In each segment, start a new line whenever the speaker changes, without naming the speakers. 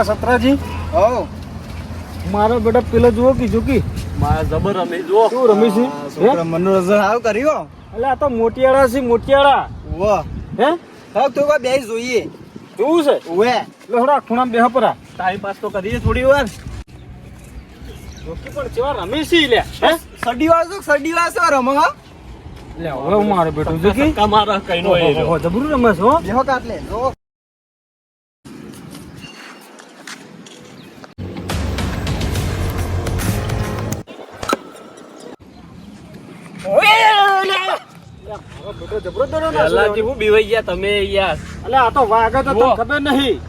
અલા સત્રાજી?
હો
મારો બેટા પેલો જુઓ કે. જોકી
મારા જબર રમી જુઓ.
શું રમી છે?
છોકરા મનોરંજન. આવ કર્યો
એટલે આ તો મોટિયાળા છે મોટિયાળા.
વાહ
હે?
હવે તો બે જોઈએ.
જોવું છે?
ઓએ
એટલે થોડા ખૂણા બેહ પરા.
ટાઈમ પાસ તો કરીએ થોડી વાર.
જોકી પણ કેવા રમી છે લે. હે?
સડી છો સડી છો રમો
લે હવે હું મારો બેટો જોકી
તમારા કઈ નો એ
જબરું રમે છો હો.
બેહો કાટ લે જો
પહેલાથી હું બીવાઈ ગયા તમે યાર.
અલે આ તો વાગે તો ખબર નહીં?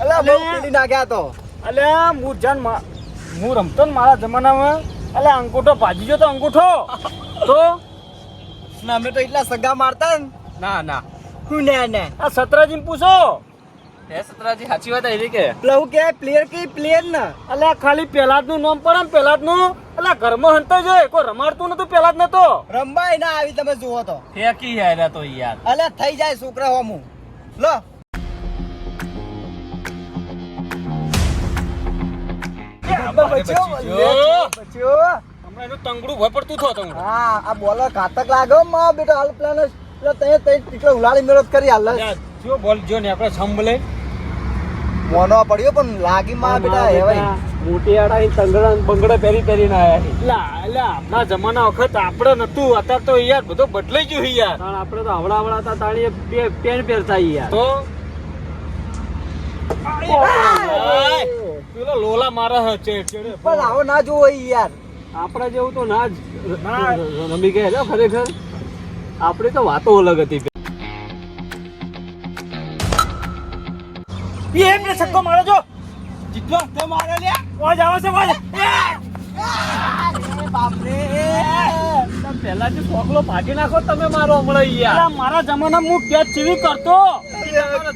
અલે બહુ પેલી નાખ્યા તો.
અલે હું જન મા- હું રમતો ને મારા જમાનામાં અલે અંગૂઠો ભાજી ગયો તો અંગૂઠો. તો?
ના અમે તો એટલા સગા મારતા ને.
ના ના.
હું ને ના.
આ સતરાજીને પૂછો.
હે સતરાજી સાચી વાત આવી કે?
પ્લવ કે પ્લેયર કે પ્લેયર ના?
અલે ખાલી પેલાદનું નામ પડે પેલાદનું અલે ઘરમાં હંતા કોઈ રમાડતું નતું પેલાદ નતો
ના આવી તમે જોવો તો.
ફેંકી યાર તો યાર.
અલે થઈ જાય છોકરા હોમું લો. બચ્યો,
બચ્યો.
બચ્યો.
હમણાં એનું તંગડું ભય પડતું થો તંગડું
હા આ બોલર ઘાતક લાગે માં બેટા હાલ પ્લાન એટલે તઈ તઈ ટીકડો ઉલાડી મેળો કરી હાલ
જો બોલ જો ને આપણે સંભલે.
મોનો પડ્યો પણ લાગી માં બેટા હેવાય
મોટી આડા તંગડા બંગડા પહેરી પહેરીને આયા
લા લા આપણા જમાના વખત આપણે નતું અત્યારે તો યાર બધો બદલાઈ ગયું યાર.
આપણે તો હવડા હવડા હતા તાણી પેન પહેરતા યાર.
તો? પેલો લોલા મારે હે ચેડે.
પણ આવો ના જોવો યાર.
આપણા જેવું તો ના જ. રમી ગયા ખરેખર. આપણી તો વાતો અલગ હતી
એ બે છક્કો મારો જો
જીતલો તો મારે લે
વાજ આવે છે
રે
પહેલા જે પોકલો ભાગી નાખો તમે મારો હમણાં યાર
મારા જમાના હું કેચ ચીવી કરતો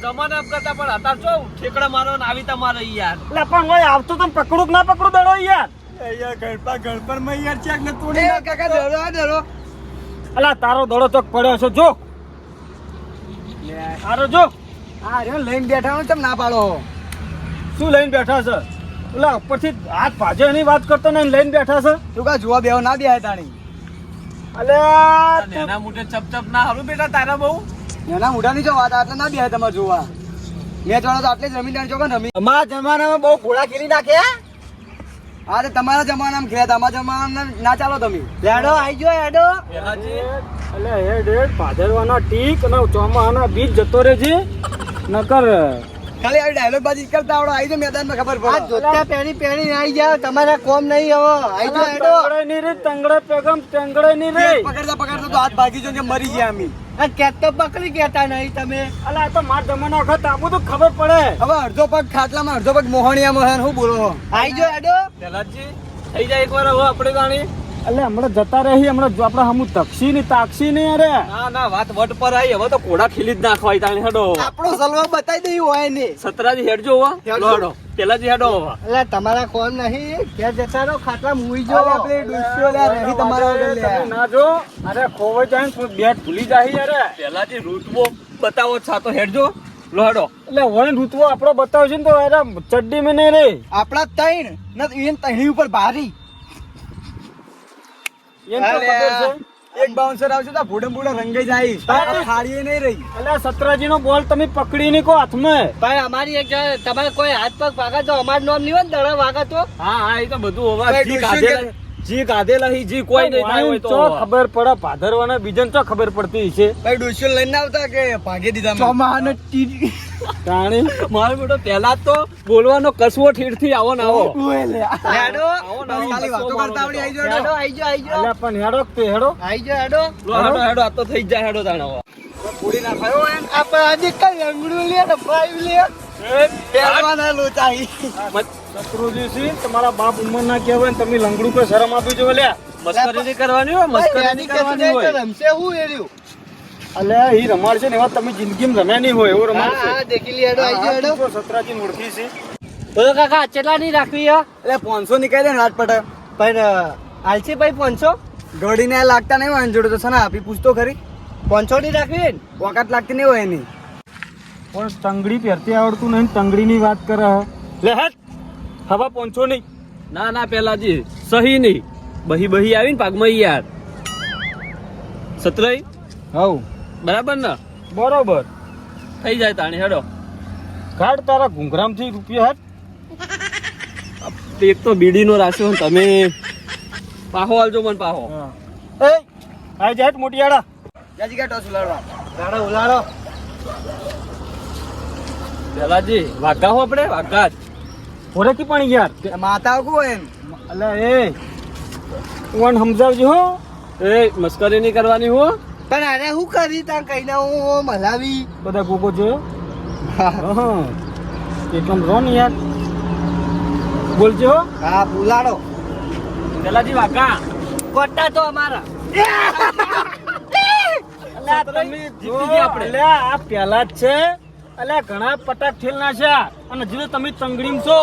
જમાના કરતા પણ હતા છો ઠેકડા મારો ને આવી તમારે યાર
એટલે પણ હોય આવતો તમે પકડું કે ના પકડું દડો યાર
અહીંયા ગણપા ગણપરમાં યાર ચેક ને તોડી કાકા ડરો ડરો
અલા તારો દડો ચોક પડ્યો છે જો તારો જો
રે લઈને બેઠા હોય ચમ ના પાડો?
શું લઈને બેઠા છે? ઓલા ઉપરથી હાથ ભાજે એની વાત કરતો ને લઈને બેઠા છે?
તું કા જોવા બેવ ના બેહાય તાણી.
અલ્યા તું-
એના મોટે ચપ ચપ ના હારું બેટા તારા બહુ?
એના મોઢાની જો વાત આટલે ના બેહાય તમારે જોવા. મેચ વાળો તો આટલે જમીન જાણ છો રમી. અમારા જમાનામાં બહુ ઘોડા ખેલી નાખે હા? તો તમારા જમાનામાં ખેલા અમારા જમાનામાં ના ચાલો તમે. લેડો આવી ગયો હેડો.
હેડ હેડ ભાદરવાના ટીક અને ચોમાના બીજ જતો રહે છે નકર.
ખાલી આવી ડાયલોગ બાજી કરતા આવડો આઈ જો મેદાનમાં ખબર પડે. આ જોતા પેણી પેણી આઈ જાવ તમારા કોમ નહીં હવે. આઈ જો એડો
તંગડે ની રે તંગડે પેગમ તંગડે ની રે.
પકડતા પકડતા તો હાથ ભાગી જો ને મરી ગયા અમે. આ કેટ તો પકડી કેતા નહીં તમે.
અલા આ તો માર જમાનો વખત આવું તો ખબર પડે.
હવે અડધો પગ ખાટલામાં અડધો પગ મોહણિયામાં મોહન હું બોલો આઈ જો એડો
દલાજી થઈ જાય એકવાર હવે આપણે જાણી
એટલે હમણાં જતા રહી હમણાં જો આપણે હમું તક્ષી ની તાક્ષી નહીં અરે
ના ના વાત વટ પર આવી હવે તો કોડા ખીલી જ નાખવાય તાણે હેડો.
આપણો સલવા બતાવી દઈ હોય ને
સતરાજી હેડજો હોવા. હેડો. પહેલાજી હેડો હોવા
એટલે તમારા કોમ નહીં. ક્યાં જતા રહો ખાટલા મુઈ જો. આપણે ડુસ્યો લે રહી તમારા વગર લે.
ના જો. અરે ખોવાઈ જાય ને તો બેટ ભૂલી જાય અરે.
પહેલાજી રૂટવો બતાવો છા તો હેડજો. લો હેડો.
એટલે વણ રૂતવો આપણો બતાવશે ને તો અરે ચડ્ડી માં નહીં રે.
આપણા તૈણ ન એને તૈણી ઉપર ભારી.
એમ તો ખબર છે
એક બાઉન્સર આવશે તો ભૂડે ભૂડે રંગાઈ જાય. ખાડીએ નહીં રહી.
એટલે સતરાજી નો બોલ તમે પકડી ની કો હાથમાં.
ભાઈ અમારી એક જગ્યાએ તમારે કોઈ હાથ પગ ભાગા તો અમાર નામ નહીં હોય ને દડા વાગા તો?
હા હા એ તો બધું હોવા જી કાઢે જી કાઢેલા હી જી કોઈ નહીં થાય હોય તો
ખબર પડે ભાદરવાના બીજન તો ખબર પડતી છે
ભાઈ ડુસ્યો લઈને આવતા કે ભાગી દીધા ચોમાહાને ટી
પ્રાણી
મારો બેટો પહેલા તો બોલવાનો કસવો ઠીડથી આવો. ને આવો
હેડો ખાલી વાતો કરતા આવડી આઈ જો
હેડો. આઈ જાઓ
એટલે પણ હેડો તે હેડો.
આઈ જાઓ હેડો.
લો હેડો હેડો આ તો થઈ જ જાય હેડો તાણો
પૂરી ના ખાયો એમ?
આપણે આજે કઈ અંગડું લે ને ફાઈવ લે
પહેરવાના લોચાઈ
શત્રુજી સિંહ તમારા બાપ ઉંમર ના કહેવાય ને તમે લંગડું પર શરમ આપી જો લ્યા.
મસ્કરી કરવાની હોય મસ્કરી કરવાની હોય.
રમશે હું એર્યું
અલે ઈ રમાડ છે ને એવા તમે જિંદગીમાં રમ્યા નહીં હોય એવો રમાડ છે.
હા દેખી લે હેડો આઈ જાઓ હેડો.
તો સતરાજી મૂર્તિ છે.
બોલો કાકા કેટલા નહીં રાખવી હે?
એટલે પાંચસો નીકળી દે ને હાથ પટે
પણ આલસી ભાઈ પાંચસો?
ઘડીને લાગતા નહીં હોય એની જોડે તો સના આપી પૂછતો ખરી.
પાંચસો ની રાખવી ને?
વખત લાગતી નહીં હોય એની.
પણ તંગડી પહેરતી આવડતું નહીં તંગડી ની વાત કરે હે. લે હટ હવા પહોંચો નહીં.
ના ના પેલાજી સહી નહીં. બહી બહી આવીને પાગમાં યાર. સતરાઈ?
હવ.
બરાબર ને?
બરોબર.
થઈ જાય તાણી હેડો.
કાઢ તારા ઘૂંઘરામથી રૂપિયા હેટ
એક તો બીડીનો રાખ્યો ને તમે પાહો આલજો મને પાહો.
એ આ જાય મોટિયાળા.
જાજી કા ટોસ ઉલાડવા
દાડા ઉલાડો.
પેલાજી વાઘા હો આપણે? વાઘા જ.
ઓરેથી પણ યાર.
માતા કો એમ.
અલે એ. કોણ સમજાવજો હો?
એ મસ્કરી નહીં કરવાની હો.
પણ આને શું કરી તા? કઈ ના હું મલાવી.
બધા કોકો જોયો? એકદમ રો ને યાર? બોલજો. હો
હા ઉલાડો
પેલાજી વાકા
કોટા તો અમારા.
ગયા
પહેલા જ છે. અલ્યા ઘણા પટાક ઠેલ છે. અને જીવે તમે તંગડીમ છો.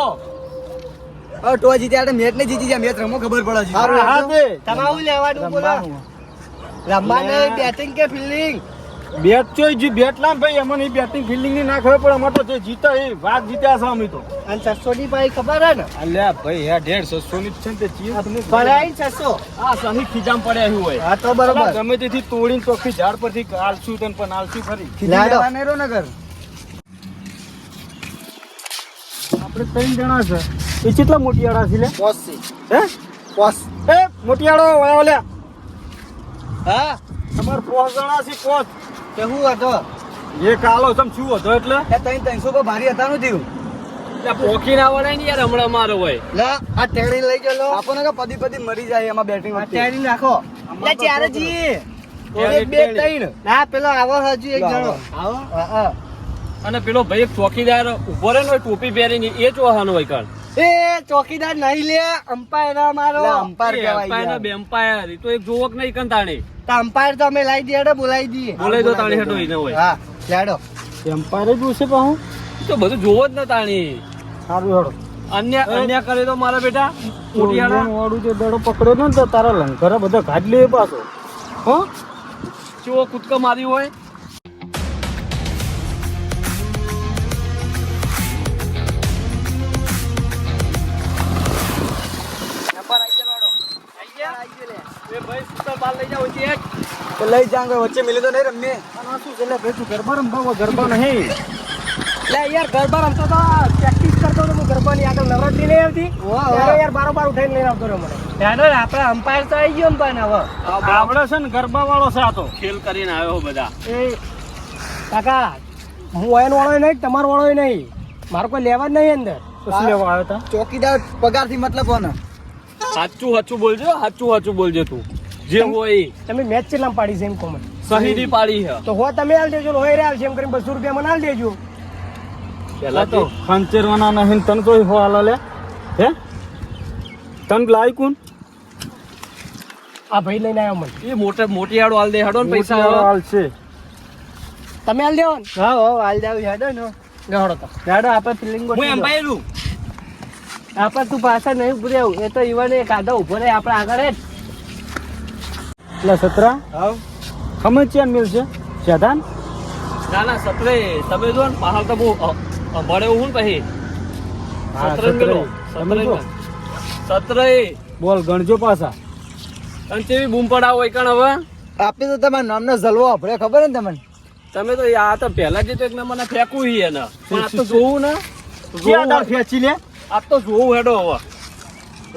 ટો જીત્યા એટલે મેચ ને જીતી જાય મેચ રમો ખબર પડે છે
હા હા
તમારું લેવાનું બોલો?
રમવાનું.
બેટિંગ કે ફિલ્ડિંગ
બેટ ચોય જી બેટ લામ ભાઈ અમને બેટિંગ ફિલ્ડિંગની ના ખબર પણ અમાર તો જે જીતા એ વાત જીત્યા છે અમે તો.
અને છસો ની ભાઈ ખબર હે ને?
અલ્યા ભાઈ હે ઢેર સસ્સો ની છે ને તે ચીજ તમને
ભરાઈ છસો.
આ સહી ખીજામ પડ્યા એવું હોય.
હા તો
બરાબર. ગમે તેથી તોડીને ચોખ્ખી ઝાડ પરથી આલશું તન પણ આલશું ખરી
ખીજી
લાડો.
રો નગર.
આપણે ત્રણ જણા છે. એ કેટલા મોટિયાળા છે લે?
પોસ. છે
હે?
પોસ.
એ મોટિયાળો ઓલ્યા
હા?
તમાર પોસ જણા છે પોસ.
કે હું હતો?
એ કાલો તમ શું હતો એટલે?
એ ત્રણ ત્રણસો ભારી હતા નું થયું.
એટલે ના વળાય ને યાર હમણાં મારો હોય.
લા આ ટેણી લઈ ગયો
આપણને કે પદી પદી મરી જાય એમાં બેટિંગ
આ
વખતે
ટેડી નાખો. લે ચારે જી. એક બે ત્રણ. ના પેલો આવો હજુ એક જણો.
આવો.
આવો? હા હા.
અને પેલો ભાઈ એક ચોકીદાર ઊભો રહે ટોપી પહેરીને એ ચોહાનો હોય કણ
એ ચોકીદાર નહીં લે અમ્પાયર મારો
અમ્પાયર કહેવાય
એમ્પાયર બે અમ્પાયર તો એક જોવક નહીં કણ
તો અમ્પાયર તો અમે લાવી દઈએ બોલાવી દઈએ.
બોલાવી તો તાણી હેડો એને હોય.
હા લેડો.
એમ્પાયર જ પૂછે પાહું.
તો બધું જોવો જ ને તાણી.
સારું હેડો.
અન્ય અન્ય કરે તો મારા બેટા મોટિયાળા
વાળું જે દડો પકડ્યો ને તો તારા લંકરા બધા કાઢ લે પાછો. હો?
ચો કૂદકો મારી હોય.
તો લઈ જાંગે વચ્ચે મિલે તો નહીં રમીએ.
આ શું છે? ભાઈ તું ગરબા રમવા ગરબા નહીં.
લે યાર ગરબા રમતો તો પ્રેક્ટિસ કરતો તો હું ગરબાની આગળ નવરાત્રી નહીં આવતી. ત્યારે યાર બારોબાર ઉઠાઈને લઈને આવતો રહ્યો મને. આપણે અમ્પાયર તો આવી ગયો અમ્પાયર હવે.
આપણે છે ને ગરબા વાળો છે આ તો.
ખેલ કરીને આવ્યો બધા.
એ કાકા હું એનો વાળો નહીં તમારો વાળો નહીં. મારો કોઈ લેવા જ નહીં અંદર.
શું લેવા આવ્યો તા?
ચોકીદાર પગારથી મતલબ કોને?
સાચું સાચું બોલજો સાચું સાચું બોલજો તું. જે હોય
તમે મેચ ચેલામ પાડી છે એમ કોમન
શહીદી પાડી છે.
તો હો તમે આલ દેજો હોય રે છે એમ કરીને બસો રૂપિયા મને આલ દેજો.
પેલા
તો. ખંચેરવાના નહીં તન તો હો હાલ લે. હે? તન કોણ?
આ ભાઈ લઈને આવ્યો મને.
એ મોટે આડો હાલ દે હાડો ને પૈસા
હાલ છે
તમે આલ દેવો ને હા હો આલ દેવ હેડો ને ગાડો તો. ગાડો આપણે ફિલિંગ
હું એમ છું
આપણે તું પાછા નહીં ઉભું રહેવું. એ તો ઈવન એક આધો ઊભો રહે આપણે આગળ જ.
એટલે સતરા?
હા.
ખમે ચેન મિલ છે? શેધાન
ના ના સતરે તમે જો ને પહાડ તો બહુ મળે અભળે હું ને પછી.
સતરે.
મેલો. સતરે
બોલ ગણજો પાછા.
અને કેવી બૂમ પડાવો હોય કણ હવે?
આપી તો તમારા નામનો જલવો આપણે ખબર ને તમને?
તમે તો આ તો પહેલા જે તો એક મને ફેંકવું હી એને. પણ આ તો જોવું ને? જોવું
ખેંચી લે?
આ તો જોવું હેડો હવે.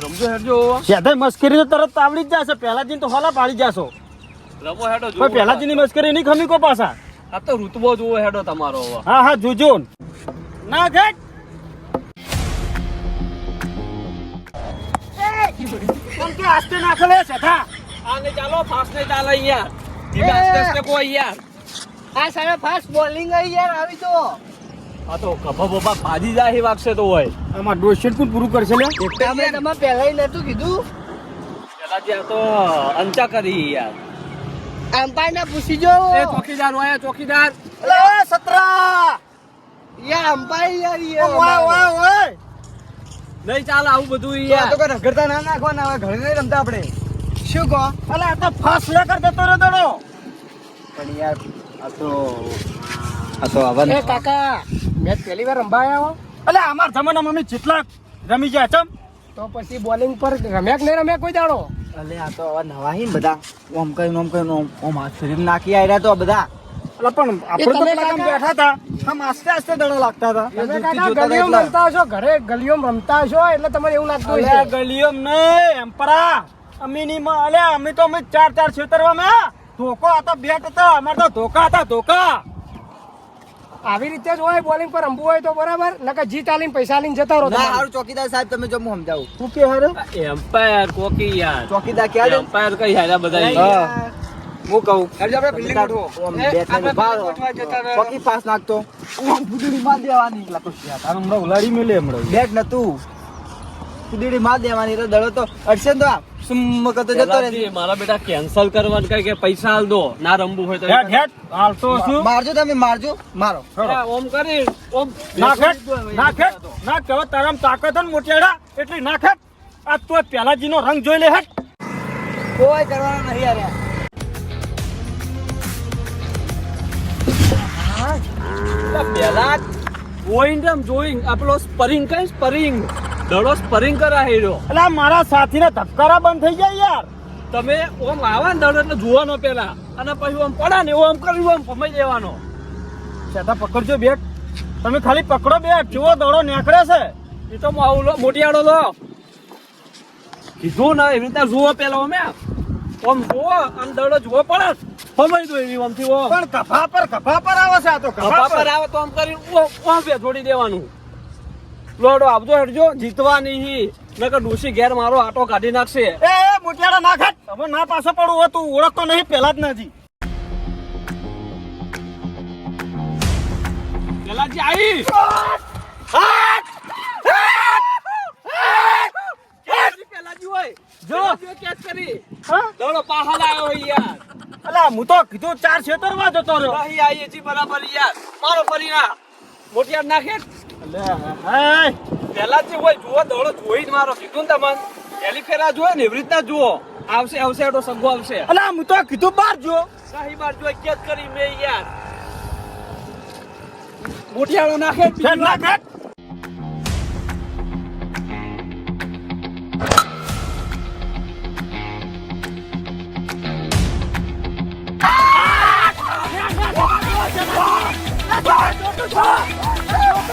રમજો હેડજો. હવે
મસ્કરી તો તરત આવડી જ જશે. પહેલા તો હોલા પાડી જાશો.
રમો હેડો
પણ પહેલા ની મસ્કરી નહીં ખમી કો પાછા.
આ તો ઋતબો જોવો હેડો તમારો
હા હા જોજો. ના ઘટ. કોણ કે આસ્તે નાખે લે સેઠા
આ ચાલો ફાસ્ટ ને ચાલે યાર ધીમે આસ્તે આસ્તે કોઈ યાર
આ સારા ફાસ્ટ બોલિંગ આવી યાર આવી તો
આ તો કભા બભા ભાજી જાય એ વાગશે તો હોય.
આમાં ડોશેટ પણ પૂરું કરશે લે
તમે તમારે પહેલા નતું કીધું?
પેલા જે તો અંચા કરી યાર.
અમ્પાયર ને પૂછી જો.
એ ચોકીદાર હોય ચોકીદાર.
અલે સતરા.
યા અમ્પાયર યાર
ઓ વાહ વાહ વાહ
નહીં ચાલ આવું બધું યાર.
તો કોઈ રગડતા ના નાખવાના હવે ઘરે નહીં રમતા આપણે.
શું કહો? અલે આ તો ફાસ લે કર દેતો રે દડો
પણ યાર આ તો આ તો હવે
એ કાકા મેચ પહેલી વાર રંભાયા હો.
એટલે અમારા જમાનામાં અમે જેટલા રમી ગયા ચમ.
તો પછી બોલિંગ પર રમ્યા કે નહીં રમ્યા કોઈ દાડો?
અલે આ તો હવે નવા હી બધા. ઓમ કઈ ઓમ કઈ ઓમ ઓમ હાથ ફેરીને નાખી આવ્યા તો બધા.
એટલે પણ આપણે તો બેઠા હતા. આમ આસ્તે આસ્તે દડો લાગતા હતા.
એટલા.
રમતા હશો ઘરે ગલીઓ રમતા હશો એટલે તમારે એવું લાગતું
અલે
ગલીઓ
ગલીઓમ નહીં એમ્પરા અમીની માં અલે અમે તો અમે ચાર ચાર છેતરવા મેં. ધોકો હતા બેટ હતા. અમારે તો ધોકા હતા ધોકા.
આવી રીતે જ હોય બોલિંગ પર રમવું હોય તો બરાબર નકર જીત આલીને પૈસા લઈને જતા રહો
ના હારું ચોકીદાર સાહેબ તમે જો હું સમજાવું.
તું કે હારે?
એમ્પાયર કોકી યાર.
ચોકીદાર કે છે?
એમ્પાયર કઈ હાર્યા બધા
હા. હું. કહું
અરે આપણે બિલ્ડિંગ ઉઠો.
ઓમ
એ,
બેટ
આપણે
ઊભા
building
રહો.
ઉઠવા જતા રહો.
ચોકી પાસ નાખતો. ઓમ ફૂદડી માર દેવાની.
તારે હમણાં ઉલાડી મેલે હમણાં.
બેટ નતું. ફૂદડી માર દેવાની તો દડો તો અડશે તો આ
મારા બેટા કેન્સલ કરવાનું કઈ કે પૈસા હાલ દો ના રમવું હોય તો
હેઠ હેઠ હાલ તો
મારજો તમે મારજો મારો.
ઓમ કરી ઓમ
નાખેટ નાખેટ ના તારામ તાકાત એટલી આ તો રંગ જોઈ લે હેટ
કોઈ કરવાનું નહીં યાર.
પેલા જોઈન એમ આપણો સ્પરિંગ કઈ સ્પરિંગ? દડો સ્પરિંગ કરા હેરો
એટલે મારા સાથીને ધબકારા બંધ થઈ જાય યાર.
તમે ઓમ આવા ને દડો એટલે જોવાનો પેલા. અને પછી ઓમ પડા ને ઓમ કર્યું આમ ભમાઈ દેવાનો.
સેટા પકડજો બેટ. તમે ખાલી પકડો બેટ. જુઓ દડો નીકળે છે.
એ તો આવું લો મોટિયાડો લો. કીધું ને એવી રીતના જુઓ પેલા અમે ઓમ જુઓ અને દડો જુઓ પડે સમજ દો એવી ઓમથી ઓમ.
પણ કફા પર કફા પર આવે છે આ તો કફા
પર. આવે તો આમ કરી ઓમ બે છોડી દેવાનું. લોડો આપજો હેડજો. જીતવાની હી. નકર ડુસી ઘેર મારો આટો કાઢી નાખશે.
એ એ મોટિયાડા નાખેટ હવે ના પાછો પડું હોય તું ઓળખતો નહીં પેલા જ નથી.
પેલા જે આવી પેલા હોય.
જો.
કરી. દડો આવ્યો હોય યાર.
અલા હું તો કીધું ચાર છેતરવા જતો રહ્યો.
અહીં આવીએ છીએ બરાબર યાર. મારો પરિણામ. મોટિયાર નાખે. પેલા જે હોય જુઓ દડો જોઈ જ મારો. કીધું તમને? પહેલી ફેરા જોયો ને એવી રીતના જુઓ. આવશે આવશે એડો સગો આવશે.
અલા હું તો કીધું બાર જો
સાહી બાર જોઈ કેદ કરી મેં યાર. મોટિયાળો નાખે.
નાખ. હેઠ